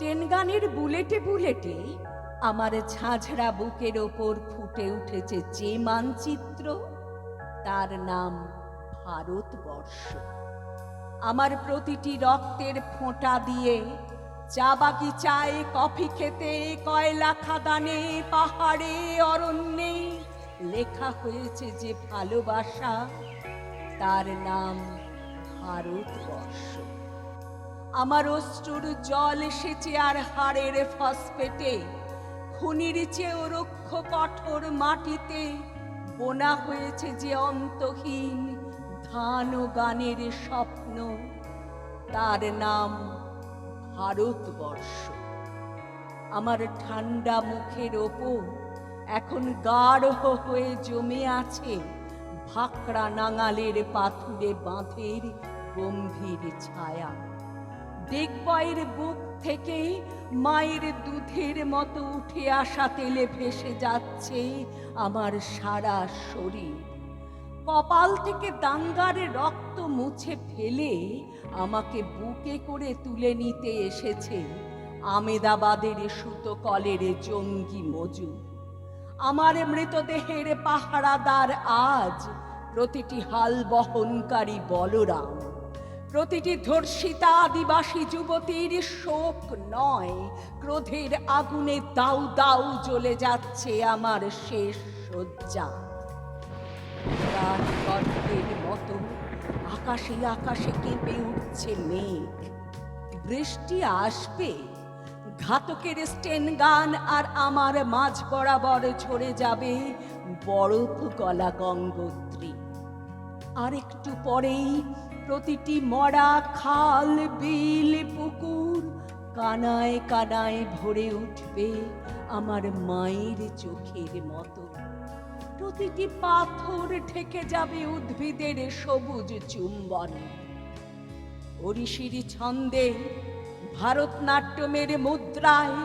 স্টেনগানের বুলেটে বুলেটে আমার ঝাঁঝরা বুকের ওপর ফুটে উঠেছে যে মানচিত্র, তার নাম ভারতবর্ষ। আমার প্রতিটি রক্তের ফোঁটা দিয়ে চা বাগিচায় কফি খেতে কয়লা খাদানে, পাহাড়ে, অরণ্যে লেখা হয়েছে যে ভালোবাসা, তার নাম ভারতবর্ষ। আমার অশ্রুর জল এসেছে আর হাড়ের ফসফেটে। খুনির চেয়েও রক্ষ কঠোর মাটিতে বোনা হয়েছে যে অন্তহীন ধান ও গানের স্বপ্ন। তার নাম ভারতবর্ষ। আমার ঠান্ডা মুখের ওপর এখন গাঢ় হয়ে জমে আছে ভাকড়া নাঙালের পাথুরে বাঁধের গম্ভীর ছায়া। দেখবয়ের বুক থেকেই মায়ের দুধের মতো উঠে আসা তেলে ভেসে যাচ্ছে আমার সারা শরীর। কপাল থেকে দাঙ্গার রক্ত মুছে ফেলে আমাকে বুকে করে তুলে নিতে এসেছে আমেদাবাদের সুতো কলের জঙ্গি মজুর আমার মৃতদেহের পাহারাদার আজ প্রতিটি হাল বহনকারী বলরাম। প্রতিটি ধর্ষিতা আদিবাসী যুবতীর শোক নয়। ক্রোধের আগুনে দাউ দাউ জ্বলে যাচ্ছে আমার শেষ শয্যা। মতো আকাশে আকাশে কেঁপে উঠছে মেঘ। বৃষ্টি আসবে, ঘাতকের স্টেন গান আর আমার মাঝ বরাবর ঝরে যাবে বরফ গলা গঙ্গোত্রী। আর একটু পরেই প্রতিটি মরা খাল, বিল, পুকুর কানায় কানায় ভরে উঠবে আমার মায়ের চোখের মতো। প্রতিটি পাথর ঢেকে যাবে উদ্ভিদের সবুজ চুম্বন। ওড়িশির ছন্দে ভারতনাট্যমের মুদ্রায়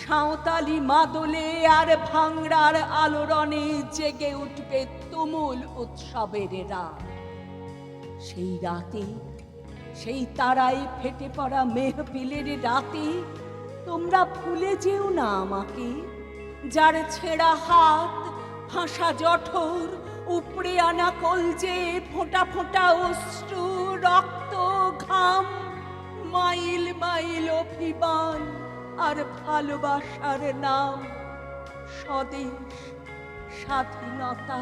সাঁওতালি মাদলে আর ভাংড়ার আলোড়নে জেগে উঠবে তুমুল উৎসবের রাত। সেই রাতে, সেই তারায় ফেটে পড়া মেহফিলের রাতে তোমরা ভুলে যেও না আমাকে, যার ছেঁড়া হাত ফাঁসা জঠর, উপড়ে আনা কলজে ফোঁটা ফোঁটা অশ্রু, রক্ত, ঘাম, মাইল মাইল অভিমান আর ভালোবাসার নাম। স্বদেশ, স্বাধীনতা,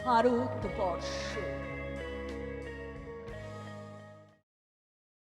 ভারতবর্ষ।